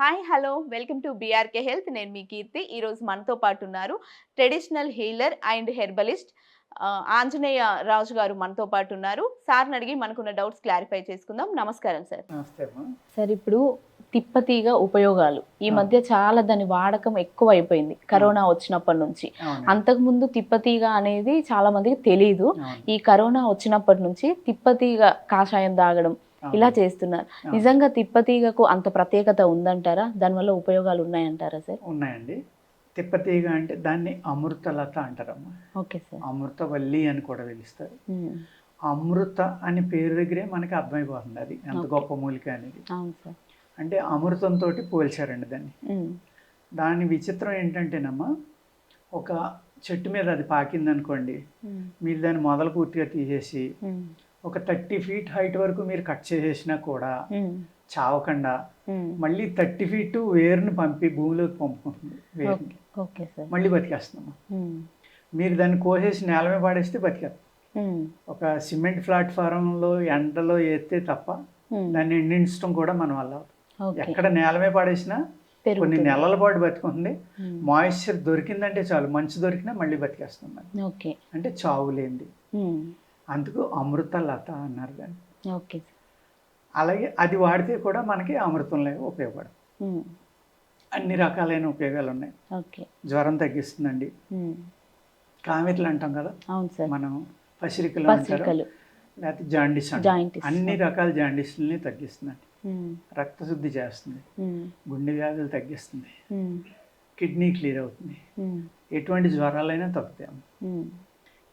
Hi hello. Welcome to BRK health. నేను మీ కీర్తి. ఈరోజు మనతో పాటు ఉన్నారు traditional healer and herbalist Anjaneya Raju garu మనతో పాటు ఉన్నారు. సార్ని అడిగి మనకున్న డౌట్స్ క్లారిఫై చేసుకుందాం. నమస్కారం సార్. సార్ ఇప్పుడు తిప్పతీగ ఉపయోగాలు. ఈ. మధ్య చాలా దాని వాడకం ఎక్కువ అయిపోయింది కరోనా వచ్చినప్పటి నుంచి. అంతకుముందు తిప్పతీగ అనేది చాలా మందికి తెలియదు ఈ కరోనా వచ్చినప్పటి నుంచి తిప్పతీగ కాషాయం తాగడం. ఇలా చేస్తున్నారు. నిజంగా తిప్పతీగకు అంత ప్రత్యేకత ఉందంటారా? దానివల్ల ఉపయోగాలు ఉన్నాయంటారా సార్? ఉన్నాయండి. తిప్పతీగ అంటే దాన్ని అమృతలత అంటారమ్మా. Okay sir. అమృతవల్లి అని కూడా పిలుస్తారు. అమృత అనే పేరు దగ్గరే మనకి అర్థమైపోతుంది అది. ఎంత. గొప్ప మూలిక అనేది. అంటే అమృతంతో పోల్చారండి దాన్ని. దాని విచిత్రం ఏంటంటేనమ్మా ఒక చెట్టు మీద అది పాకింది అనుకోండి ఉమ్, మీరు దాన్ని మొదలు పూర్తిగా తీసేసి ఒక థర్టీ ఫీట్ హైట్ వరకు మీరు కట్ చేసేసినా కూడా చావకుండా. మళ్ళీ థర్టీ ఫీట్ వేరుని పంపి భూమిలోకి పంపుకుంటుంది వేరుని. మళ్ళీ బతికేస్తున్నాం ఉమ్, మీరు దాన్ని కోసేసి నేల మీద పాడేస్తే బతికేస్తాం. ఒక సిమెంట్ ప్లాట్ఫారంలో ఎండలో వేస్తే తప్ప. దాన్ని ఎండించడం కూడా మన వల్ల ఎక్కడ నేల మీద పాడేసినా కొన్ని. నెలల పాటు బతుకుంటుంది ఉమ్, మాయిశ్చర్ దొరికిందంటే చాలు మంచు దొరికినా మళ్ళీ బతికేస్తాం మనం. ఓకే. అంటే చావు లేనిది. అందుకు అమృత లత అన్నారు దాన్ని. ఓకే అలాగే అది వాడితే కూడా మనకి అమృతంలో ఉపయోగపడదు. అన్ని రకాలైన ఉపయోగాలు ఉన్నాయి ఓకే. జ్వరం తగ్గిస్తుందండి. ఉమ్, కామెర్లు అంటాం కదా? అవును సార్. మనం పసిరికలు అంటారు. లేకపోతే జాండీస్ అన్ని రకాల జాండీస్ని తగ్గిస్తుందండి. రక్తశుద్ధి చేస్తుంది. గుండె వ్యాధులు తగ్గిస్తుంది. కిడ్నీ క్లియర్ అవుతుంది. ఎటువంటి జ్వరాలైనా తగ్గుతాయి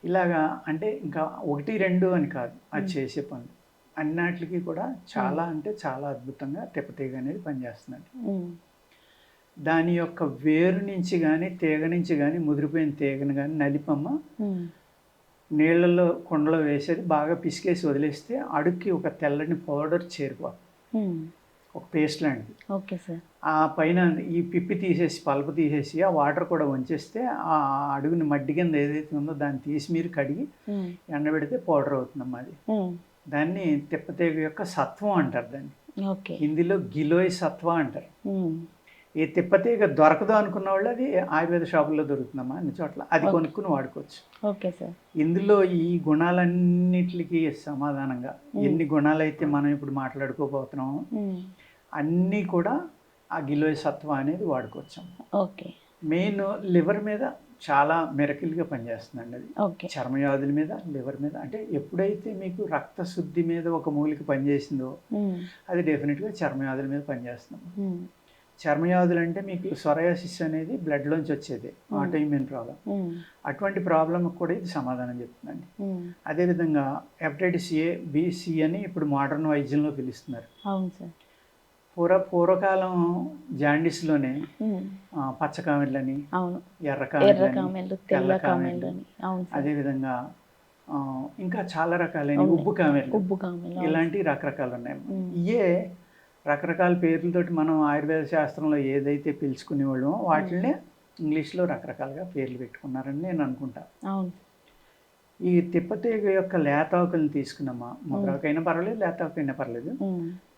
ఇలాగా అంటే ఇంకా ఒకటి రెండు అని కాదు. అది. చేసే పనులు. అన్నిటికీ కూడా చాలా అంటే చాలా అద్భుతంగా తిప్పతీగ అనేది పనిచేస్తుందండి ఉమ్, దాని యొక్క వేరు నుంచి కానీ తీగ నుంచి కానీ ముదిరిపోయిన తీగను కానీ నలిపమ్మ ఉమ్, నీళ్ళల్లో కుండలో వేసేది బాగా పిసికేసి వదిలేస్తే అడుక్కి ఒక తెల్లని పౌడర్ చేరిపోతుంది ఒక పేస్ట్ లాంటిది. Okay sir. ఆ పైన ఈ పిప్పి తీసేసి పల్పు తీసేసి ఆ వాటర్ కూడా వంచేస్తే ఆ అడుగుని మడ్డి కింద ఏదైతే ఉందో దాన్ని తీసి మీరు కడిగి ఎండబెడితే పౌడర్ అవుతుందమ్మా అది. దాన్ని తిప్పతీగ యొక్క సత్వం అంటారు దాన్ని. హిందీలో గిలోయ్ సత్వ అంటారు. ఈ తిప్పతీగ దొరకదు అనుకున్న వాళ్ళు అది ఆయుర్వేద షాపుల్లో దొరుకుతుందమ్మా అన్ని చోట్ల. అది. కొనుక్కుని వాడుకోవచ్చు. Okay sir. ఇందులో ఈ గుణాలన్నిటికీ సమాధానంగా. ఎన్ని గుణాలైతే మనం ఇప్పుడు మాట్లాడుకోబోతున్నామో అన్నీ కూడా ఆ గిలోయ్ సత్వ అనేది వాడుకోవచ్చు. ఓకే. మెయిన్ లివర్ మీద చాలా మెరకిల్గా పనిచేస్తుందండి అది. ఓకే. చర్మవ్యాధుల మీద లివర్ మీద అంటే ఎప్పుడైతే మీకు రక్తశుద్ధి మీద ఒక మూలిక పనిచేసిందో అది డెఫినెట్గా చర్మవ్యాధుల మీద పనిచేస్తుంది. చర్మవ్యాధులు అంటే మీకు సొరయాసిస్ అనేది బ్లడ్లోంచి వచ్చేది. ఆటోఇమ్యూన్ ప్రాబ్లం అటువంటి ప్రాబ్లం కూడా ఇది సమాధానం చెప్తుందండి. అదేవిధంగా హెపటైటిస్ ఏ బిసి అని ఇప్పుడు మోడర్న్ వైద్యంలో పిలుస్తున్నారు. అవును సార్. పూర్వ పూర్వకాలం జాండీస్లోనే పచ్చ కామెర్లని అవును. ఎర్ర కామెళ్ళు తెల్ల అవును అదేవిధంగా ఇంకా చాలా రకాలైన. ఉబ్బు కామెర్లు. ఉబ్బు అవును. ఇలాంటి రకరకాలు ఉన్నాయి. ఇయే రకరకాల పేర్లతోటి మనం ఆయుర్వేద శాస్త్రంలో ఏదైతే పిలుచుకునేవాళ్ళమో వాటిని ఇంగ్లీష్లో రకరకాలుగా పేర్లు పెట్టుకున్నారని నేను అనుకుంటా. అవును ఈ తిప్పతీగ యొక్క లేతాకులను తీసుకున్నామా ముద్రాకైనా పర్వాలేదు లేతాకైనా పర్లేదు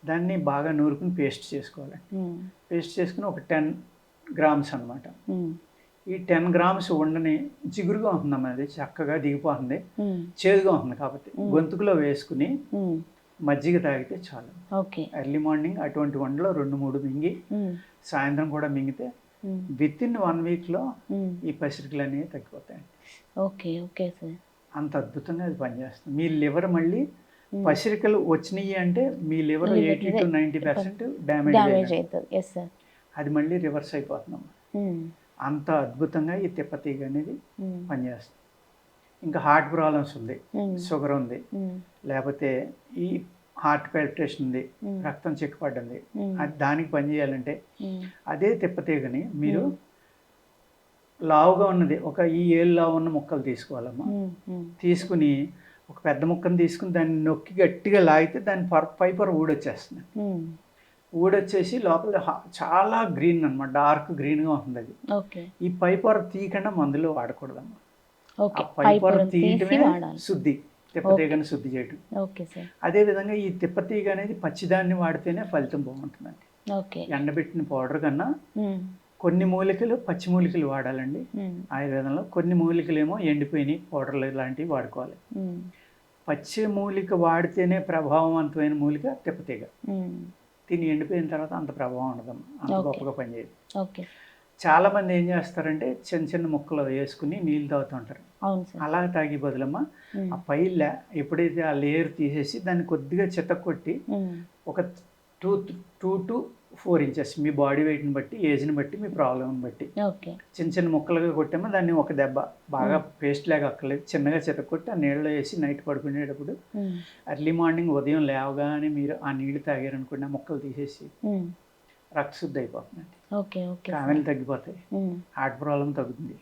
దాన్ని బాగా నూరుకుని పేస్ట్ చేసుకోవాలి. పేస్ట్ చేసుకుని ఒక టెన్ గ్రామ్స్ అన్నమాట. ఉమ్, ఈ టెన్ గ్రామ్స్ ఉండని జిగురుగా ఉంటుందమ్మా అది చక్కగా దిగిపోతుంది చేదుగా ఉంటుంది కాబట్టి. గొంతుకులో వేసుకుని మజ్జిగ తాగితే చాలు. ఓకే. ఎర్లీ మార్నింగ్ అటువంటి వండలో రెండు మూడు మింగి సాయంత్రం కూడా మింగితే విత్ ఇన్ వన్ వీక్లో ఈ పసిరికలు అనేవి తగ్గిపోతాయి ఓకే ఓకే సార్. అంత అద్భుతంగా అది పనిచేస్తుంది. మీ లివర్ మళ్ళీ పసిరికలు వచ్చినాయి అంటే మీ liver eighty two ninety percent damage అవుతుంది సార్ అది మళ్ళీ రివర్స్ ఉమ్, అంత అద్భుతంగా ఈ తిప్పతీగ అనేది పనిచేస్తుంది. ఇంకా హార్ట్ ప్రాబ్లమ్స్ ఉంది. షుగర్ ఉంది. లేకపోతే ఈ హార్ట్ పెల్ట్రేషన్ ఉంది. రక్తం చిక్కుపడ్డంది అది దానికి పని చేయాలంటే ఉమ్, అదే తిప్పతీగని మీరు. లావుగా ఉన్నది. ఒక ఈ ఏళ్ళు లావు ఉన్న ముక్కలు తీసుకోవాలమ్మా. తీసుకుని ఒక పెద్ద ముక్కను తీసుకుని దాన్ని నొక్కి గట్టిగా లాగితే దాని పర పై పొర ఊడొచ్చేస్తుంది ఊడొచ్చేసి లోపల చాలా గ్రీన్ అనమాట డార్క్ గ్రీన్గా ఉంటుంది అది. ఈ పై పొర తీయకుండా మందులో వాడకూడదమ్మా. ఆ పై పొర తీయటమే శుద్ధి. తిప్పతీగని శుద్ధి సార్. అదేవిధంగా ఈ తిప్పతీగ అనేది పచ్చిదాన్ని వాడితేనే ఫలితం బాగుంటుందండి. ఎండబెట్టిన పౌడర్ కన్నా కొన్ని మూలికలు పచ్చి మూలికలు వాడాలండి. ఆయుర్వేదంలో కొన్ని మూలికలు ఏమో ఎండిపోయినాయి పౌడర్లు ఇలాంటివి వాడుకోవాలి. పచ్చి మూలిక వాడితేనే ప్రభావవంతమైన మూలిక తిప్పతీగ. తిని ఎండిపోయిన తర్వాత అంత ప్రభావం ఉండదమ్మా. అంత. గొప్పగా పనిచేయదు. ఓకే. చాలా మంది ఏం చేస్తారంటే చిన్న చిన్న ముక్కలు వేసుకుని నీళ్ళు తాగుతుంటారు అలా తాగి బదులమ్మా ఆ పైల ఎప్పుడైతే ఆ లేయర్ తీసేసి దాన్ని కొద్దిగా చితక్కొట్టి ఉమ్, ఒక ఒక two two to four inches. Me body వెయిట్ని బట్టి ఏజ్ని బట్టి మీ ప్రాబ్లమ్ని బట్టి. ఓకే. చిన్న చిన్న ముక్కలుగా కొట్టామో దాన్ని ఒక దెబ్బ. బాగా పేస్ట్ లాగా అక్కర్లేదు. చిన్నగా చితక్కొట్టి ఆ నీళ్ళలో వేసి నైట్ పడుకునేటప్పుడు ఎర్లీ మార్నింగ్ ఉదయం లేవగానే మీరు ఆ నీళ్ళు తాగారనుకోండి ఆ ముక్కలు తీసేసి రక్తశుద్ధి అయిపోతుందండి ఓకే ఓకే. కామెలు తగ్గిపోతాయి. హార్ట్ ప్రాబ్లం తగ్గుతుంది.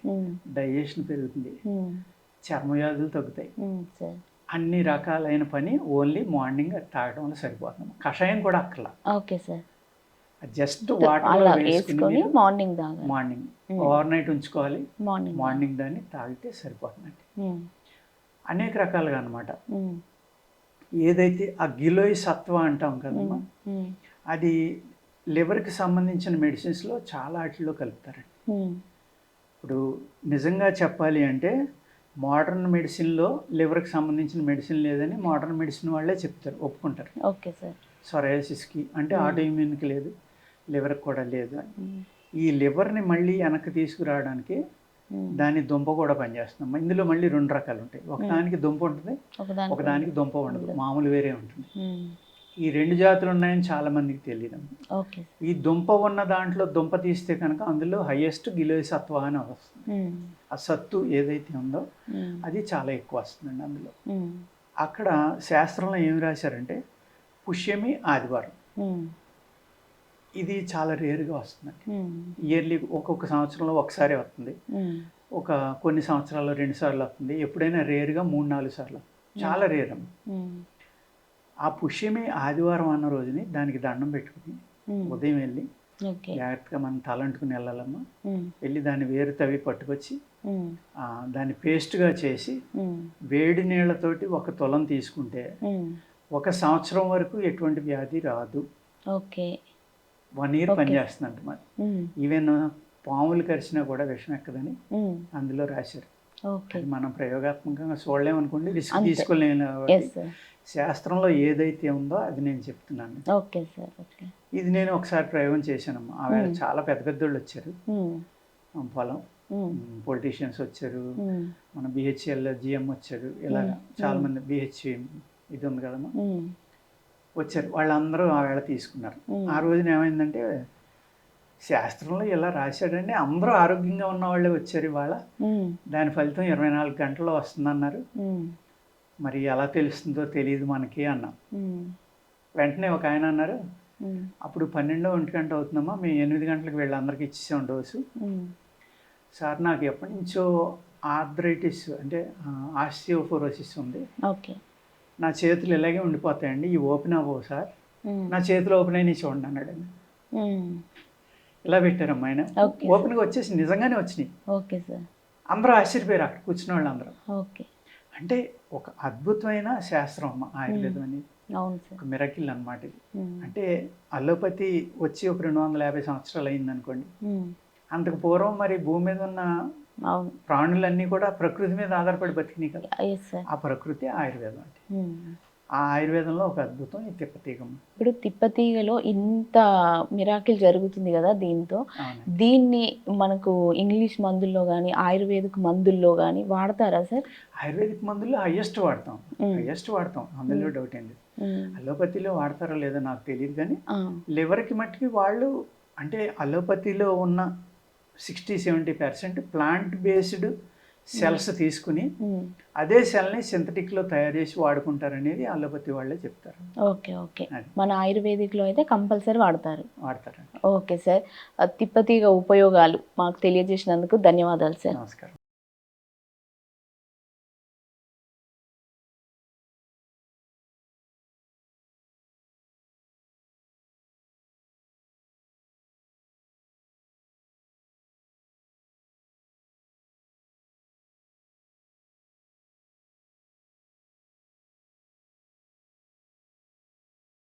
డైజెషన్ పెరుగుతుంది. చర్మవ్యాధులు తగ్గుతాయి. అన్ని రకాలైన పని ఓన్లీ మార్నింగ్ తాగడం వల్ల సరిపోతుంది. కషాయం కూడా అక్కర్లా. Okay sir. జస్ట్ వాటర్ వేసుకొని మార్నింగ్ తాగాలి. మార్నింగ్. ఓవర్ నైట్ ఉంచుకోవాలి. మార్నింగ్ మార్నింగ్ దాన్ని తాగితే సరిపోతుందండి. అనేక రకాలుగా అనమాట ఏదైతే ఆ గిలోయ్ సత్వ అంటాం కదమ్మా అది లివర్కి సంబంధించిన మెడిసిన్స్లో చాలా వాటిల్లో కలుపుతారండి. ఇప్పుడు నిజంగా చెప్పాలి అంటే మోడర్న్ మెడిసిన్లో లివర్కి సంబంధించిన మెడిసిన్ లేదని మోడర్న్ మెడిసిన్ వాళ్ళే చెప్తారు ఒప్పుకుంటారు. Okay sir. సొరయాసిస్కి అంటే. ఆటో ఇమ్యూన్కి లేదు. లివర్కి కూడా లేదు. ఈ లివర్ని మళ్ళీ వెనక్కి తీసుకురావడానికి దాని దుంప కూడా పనిచేస్తున్నాం ఇందులో మళ్ళీ రెండు రకాలు ఉంటాయి. ఒకదానికి దుంప ఉంటుంది ఒకదానికి దుంప ఉండదు. మామూలు వేరే ఉంటుంది. ఈ రెండు జాతులు ఉన్నాయని చాలా మందికి తెలియదు ఈ దుంప ఉన్న దాంట్లో దుంప తీస్తే కనుక అందులో హైయెస్ట్ గిలోయ్ సత్వ అని వస్తుంది. ఆ సత్తు ఏదైతే ఉందో అది చాలా ఎక్కువ వస్తుందండి అందులో. అక్కడ శాస్త్రంలో ఏం రాశారంటే పుష్యమి ఆదివారం. ఇది చాలా రేరుగా వస్తుందండి ఉమ్, ఇయర్లీ ఒక్కొక్క సంవత్సరంలో ఒకసారి వస్తుంది. ఉమ్, ఒక కొన్ని సంవత్సరాల్లో రెండు సార్లు వస్తుంది. ఎప్పుడైనా రేరుగా మూడు నాలుగు సార్లు చాలా రేర్ అమ్మ ఆ పుష్యమి ఆదివారం అన్న రోజుని దానికి దండం పెట్టుకుని ఉదయం వెళ్ళి జాగ్రత్తగా మనం తలంటుకుని వెళ్ళాలమ్మా. వెళ్ళి దాన్ని వేరు తవ్వి పట్టుకొచ్చి దాన్ని పేస్ట్గా చేసి వేడి నీళ్ళతోటి ఒక తులం తీసుకుంటే ఒక సంవత్సరం వరకు ఎటువంటి వ్యాధి రాదు. Okay one year. పనిచేస్తుందంట మరి ఈవెన్ పాములు కరిచినా కూడా విషం ఎక్కదని అందులో రాశారు. అది మనం ప్రయోగాత్మకంగా చూడలేమనుకోండి రిస్క్. తీసుకోలేము శాస్త్రంలో ఏదైతే ఉందో అది నేను చెప్తున్నాను. Okay sir okay. ఇది నేను ఒకసారి ప్రయోగం చేశానమ్మా. Hmm. చాలా పెద్ద పెద్దోళ్ళు వచ్చారు. పొలం. పొలిటీషియన్స్ వచ్చారు. మన బిహెచ్ఎల్ జిఎం వచ్చారు. ఇలాగా. చాలా. మంది బిహెచ్ ఇది ఉంది కదమ్మా. వచ్చారు. వాళ్ళందరూ ఆ వేళ తీసుకున్నారు. ఆ రోజున ఏమైందంటే శాస్త్రంలో ఇలా రాశాడండి అందరూ ఆరోగ్యంగా ఉన్న వాళ్ళే వచ్చారు ఇవాళ. దాని ఫలితం ఇరవై నాలుగు గంటల్లో వస్తుందన్నారు. మరి ఎలా తెలుస్తుందో తెలియదు మనకి అన్నాం. వెంటనే ఒక ఆయన అన్నారు అప్పుడు పన్నెండో ఒంటి గంట అవుతుందమ్మా మేము ఎనిమిది గంటలకు వీళ్ళందరికీ ఇచ్చేసాం డోసు. సార్ నాకు ఎప్పటి నుంచో ఆర్థరైటిస్ అంటే ఆస్టియోఫోరోసిస్ ఉంది. ఓకే. నా చేతులు ఇలాగే ఉండిపోతాయండి. ఈ ఓపెన్ అవ్వవు సార్. నా చేతులు ఓపెన్ అయినాయి చూడండి అన్నాడు ఇలా పెట్టారమ్మా ఆయన. ఓపెన్గా వచ్చేసి నిజంగానే వచ్చినాయి. Okay sir. అందరూ ఆశ్చర్యపోయారు అక్కడ కూర్చున్న వాళ్ళందరూ. ఓకే. అంటే ఒక అద్భుతమైన శాస్త్రం అమ్మ ఆయుర్వేదం అనేది. ఒక మిరకిల్ ఇది. ఉమ్, అంటే అలోపతి వచ్చి ఒక రెండు వందల యాభై సంవత్సరాలు అయింది అనుకోండి అంతకు పూర్వం మరి భూమి మీద ఉన్న అవును. ప్రాణులన్నీ కూడా ప్రకృతి మీద ఆధారపడి బతికినాయి కదా. సార్ ఆ ప్రకృతి ఆయుర్వేదం అంటే ఉమ్. ఆ ఆయుర్వేదంలో ఒక అద్భుతం ఈ తిప్పతీగమ్మ ఇప్పుడు తిప్పతీగలో ఇంత మిరాకిల్ జరుగుతుంది కదా దీంతో. దీన్ని మనకు ఇంగ్లీష్ మందుల్లో కానీ ఆయుర్వేదిక్ మందుల్లో కానీ వాడతారా సార్ ఆయుర్వేదిక్ మందుల్లో హయ్యెస్ట్ వాడతాం. హయ్యెస్ట్ వాడతాం. అందులో డౌట్ ఏంటి ఉమ్, అలోపతిలో వాడతారో లేదో నాకు తెలియదు కానీ ఆ, లివర్కి మట్టుకి వాళ్ళు అంటే అలోపతిలో ఉన్న sixty seventy percent plant based cells తీసుకుని అదే సెల్ని సింథటిక్లో తయారు చేసి వాడుకుంటారనేది అలోపతి వాళ్ళే చెప్తారు. Okay okay. మన ఆయుర్వేదిక్లో అయితే కంపల్సరీ వాడతారు. వాడతారండి. Okay sir. తిప్పతీగ ఉపయోగాలు మాకు తెలియజేసినందుకు ధన్యవాదాలు సార్. నమస్కారం.